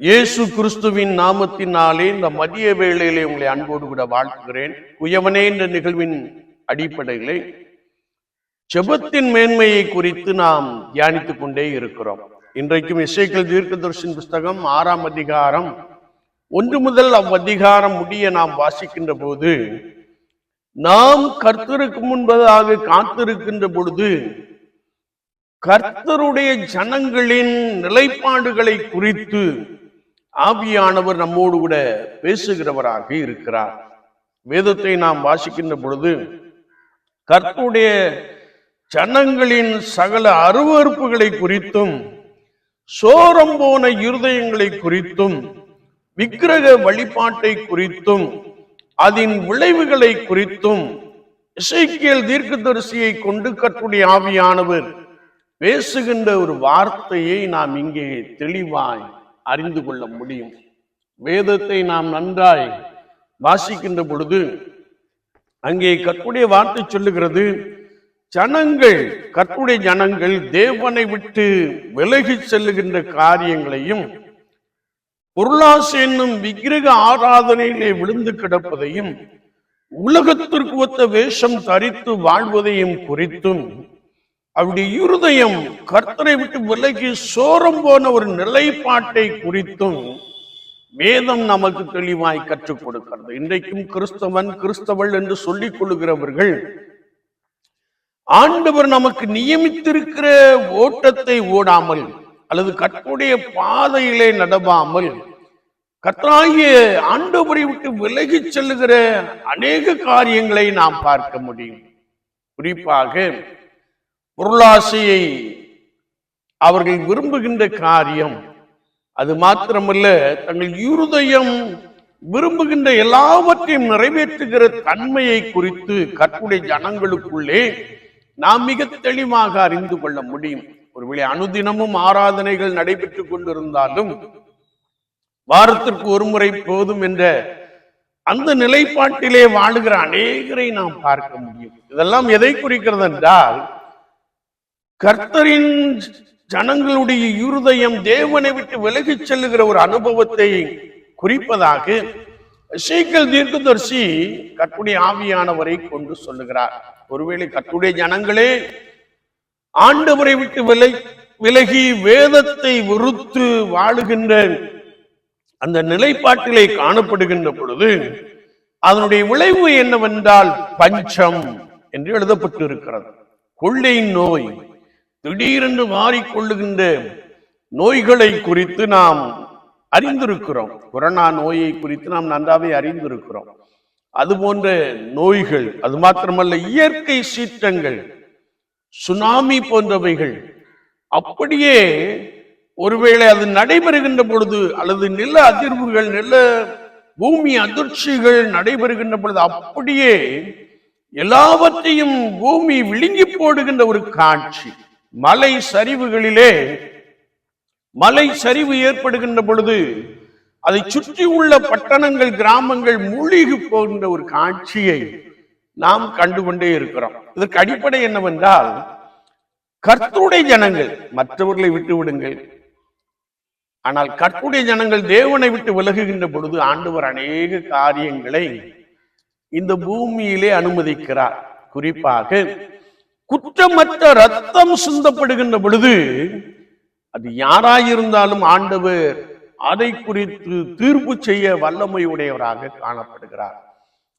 இயேசு கிறிஸ்துவின் நாமத்தினாலே இந்த மதிய வேளையிலே உங்களை அன்போடு கூட வாழ்த்துகிறேன். குயவனே என்ற நிகழ்வின் அடிப்படையிலே செபத்தின் மேன்மையை குறித்து நாம் தியானித்துக் கொண்டே இருக்கிறோம். இன்றைக்கும் இசைக்கல் தீர்க்கதர்ஷின் புஸ்தகம் ஆறாம் அதிகாரம் ஒன்று முதல் அவ்வதிகாரம் முடிய நாம் வாசிக்கின்ற போது நாம் கர்த்தருக்கு முன்பதாக காத்திருக்கின்ற பொழுது கர்த்தருடைய ஜனங்களின் நிலைப்பாடுகளை குறித்து ஆவியானவர் நம்மோடு கூட பேசுகிறவராக இருக்கிறார். வேதத்தை நாம் வாசிக்கின்ற பொழுது கற்புடைய ஜனங்களின் சகல அருவறுப்புகளை குறித்தும் சோரம் போன இருதயங்களை குறித்தும் விக்கிரக வழிபாட்டை குறித்தும் அதன் விளைவுகளை குறித்தும் இசைக்கியல் தீர்க்கதரிசியை கொண்டு கற்றுடைய ஆவியானவர் பேசுகின்ற ஒரு வார்த்தையை நாம் இங்கே தெளிவாய் அறிந்து கொள்ள முடியும். வேதத்தை நாம் நன்றாய் வாசிக்கின்ற பொழுது அங்கே கற்புடைய வார்த்தை சொல்லுகிறது ஜனங்கள் கற்புடைய ஜனங்கள் தேவனை விட்டு விலகி செல்லுகின்ற காரியங்களையும் பொருளாசை என்னும் விக்கிரக ஆராதனையிலே விழுந்து கிடப்பதையும் உலகத்திற்கு ஒத்த வேஷம் தரித்து வாழ்வதையும் குறித்தும் அவருடைய இருதயம் கர்த்தரை விட்டு விலகி சோரம் போன ஒரு நிலைப்பாட்டை குறித்தும் வேதம் நமக்கு தெளிவாய் கற்றுக் கொடுக்கிறது. இன்றைக்கும் கிறிஸ்தவன் கிறிஸ்தவள் என்று சொல்லிக் கொள்ளுகிறவர்கள் ஆண்டவர் நமக்கு நியமித்திருக்கிற ஓட்டத்தை ஓடாமல் அல்லது கற்புடைய பாதையிலே நடவாமல் கர்த்தராகிய ஆண்டவரை விட்டு விலகி செல்லுகிற அநேக காரியங்களை நாம் பார்க்க முடியும். குறிப்பாக பொருளாசையை அவர்கள் விரும்புகின்ற காரியம். அது மாத்திரமல்ல தங்கள் இருதயம் விரும்புகின்ற எல்லாவற்றையும் நிறைவேற்றுகிற தன்மையை குறித்து கற்புடைய ஜனங்களுக்குள்ளே நாம் மிக தெளிவாக அறிந்து கொள்ள முடியும். ஒருவேளை அனுதினமும் ஆராதனைகள் நடைபெற்றுக் கொண்டிருந்தாலும் வாரத்திற்கு ஒரு முறை போதும் என்ற அந்த நிலைப்பாட்டிலே வாழுகிற அநேகரை நாம் பார்க்க முடியும். இதெல்லாம் எதை குறிக்கிறது என்றால் கர்த்தரின் ஜனங்களுடைய இருதயம் தேவனை விட்டு விலகிச் செல்லுகிற ஒரு அனுபவத்தை குறிப்பதாக சீக்கல் தீர்க்கதர்சி கட்டுடைய ஆவியானவரை கொண்டு சொல்லுகிறார். ஒருவேளை கட்டுடைய ஜனங்களே ஆண்டவரை விட்டு விலை விலகி வேதத்தை வெறுத்து வாழுகின்ற அந்த நிலைப்பாட்டிலே காணப்படுகின்ற பொழுது அதனுடைய விளைவு என்னவென்றால் பஞ்சம் என்று எழுதப்பட்டு இருக்கிறது கொள்ளை நோய். திடீரென்று மாறிக்கொள்ளுகின்ற நோய்களை குறித்து நாம் அறிந்திருக்கிறோம். கொரோனா நோயை குறித்து நாம் நன்றாவே அறிந்திருக்கிறோம். அது போன்ற நோய்கள் அது மாத்திரமல்ல இயற்கை சீற்றங்கள் சுனாமி போன்றவைகள் அப்படியே ஒருவேளை அது நடைபெறுகின்ற பொழுது அல்லது நில அதிர்வுகள் நில பூமி அதிர்ச்சிகள் நடைபெறுகின்ற பொழுது அப்படியே எல்லாவற்றையும் பூமி விழுங்கி போடுகின்ற ஒரு காட்சி. மலை சரிவுகளிலே மலை சரிவு ஏற்படுகின்ற பொழுது அதை சுற்றி உள்ள பட்டணங்கள் கிராமங்கள் மூழ்கி போகின்ற ஒரு காட்சியை நாம் கண்டுகொண்டே இருக்கிறோம். இதற்கு அடிப்படை என்னவென்றால் கர்த்துடைய ஜனங்கள் மற்றவர்களை விட்டு விடுங்கள். ஆனால் கர்த்தருடைய ஜனங்கள் தேவனை விட்டு விலகுகின்ற பொழுது ஆண்டவர் அநேக காரியங்களை இந்த பூமியிலே அனுமதிக்கிறார். குறிப்பாக குற்றமற்ற ரத்தம் சிந்தப்படுகின்ற பொழுது அது யாராயிருந்தாலும் ஆண்டவர் அதை குறித்து தீர்ப்பு செய்ய வல்லமை உடையவராக காணப்படுகிறார்.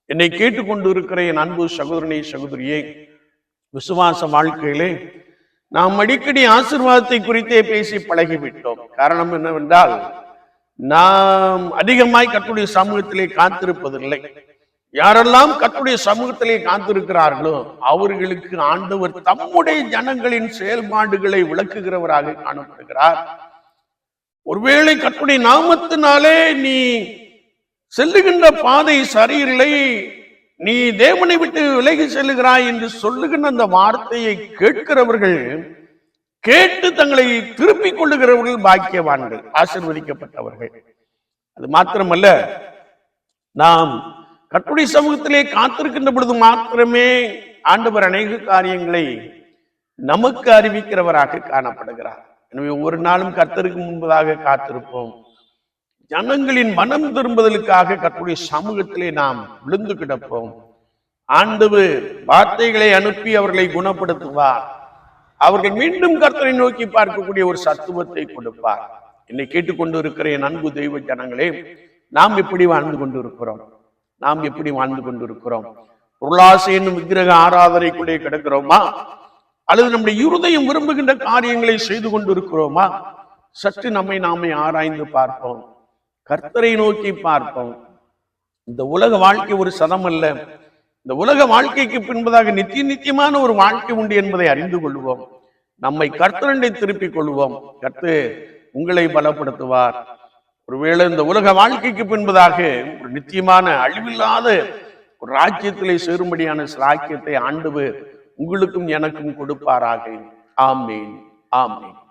என்னை கேட்டுக்கொண்டிருக்கிற என் அன்பு சகோதரனை சகோதரியே விசுவாச வாழ்க்கையிலே நாம் அடிக்கடி ஆசிர்வாதத்தை குறித்தே பேசி பழகிவிட்டோம். காரணம் என்னவென்றால் நாம் அதிகமாய் கட்டுடைய சமூகத்திலே காத்திருப்பதில்லை. யாரெல்லாம் கத்துடைய சமூகத்திலே காத்திருக்கிறார்களோ அவர்களுக்கு ஆண்டவர் தம்முடைய ஜனங்களின் செயல்பாடுகளை விளக்குகிறவராக காணப்படுகிறார். ஒருவேளை கத்துடைய நாமத்தினாலே நீ செல்லுகின்ற பாதை சரியில்லை நீ தேவனை விட்டு விலகி செல்லுகிறாய் என்று சொல்லுகின்ற அந்த வார்த்தையை கேட்கிறவர்கள் கேட்டு தங்களை திருப்பிக் கொள்ளுகிறவர்கள் பாக்கியவான்கள் ஆசிர்வதிக்கப்பட்டவர்கள். அது மாத்திரமல்ல நாம் கட்டுரை சமூகத்திலே காத்திருக்கின்ற பொழுது மாத்திரமே ஆண்டவர் அநேக காரியங்களை நமக்கு அறிவிக்கிறவராக காணப்படுகிறார். எனவே ஒவ்வொரு நாளும் கர்த்தருக்கு முன்பதாக காத்திருப்போம். ஜனங்களின் மனம் திரும்புதலுக்காக கர்த்தருடைய சமூகத்திலே நாம் விழுந்து கிடப்போம். ஆண்டு வார்த்தைகளை அனுப்பி அவர்களை குணப்படுத்துவார். அவர்கள் மீண்டும் கர்த்தரை நோக்கி பார்க்கக்கூடிய ஒரு சத்துவத்தை கொடுப்பார். என்னை கேட்டுக்கொண்டு இருக்கிற என் அன்பு தெய்வ ஜனங்களே நாம் இப்படி வாழ்ந்து கொண்டு இருக்கிறோம் நாம் எப்படி வாழ்ந்து கொண்டிருக்கிறோம்? பொருளாசை என்னும் விக்கிரக ஆராதனைக்குள்ளே கிடக்கிறோமா? அல்லது நம்முடைய இருதயம் விரும்புகின்ற காரியங்களை செய்து கொண்டு இருக்கிறோமா சற்று நம்மை நாமே ஆராய்ந்து பார்ப்போம். கர்த்தரை நோக்கி பார்ப்போம். இந்த உலக வாழ்க்கை ஒரு சதம் அல்ல. இந்த உலக வாழ்க்கைக்கு பின்பதாக நித்திய நித்தியமான ஒரு வாழ்க்கை உண்டு என்பதை அறிந்து கொள்வோம். நம்மை கர்த்தரண்டை திருப்பிக் கொள்வோம். கர்த்து உங்களை பலப்படுத்துவார். ஒருவேளை இந்த உலக வாழ்க்கைக்கு பின்பதாக ஒரு நித்தியமான அழிவில்லாத ஒரு ராஜ்யத்திலே சேரும்படியான சிலாக்கியத்தை ஆண்டவர் உங்களுக்கும் எனக்கும் கொடுப்பாராக. ஆமேன். ஆமேன்.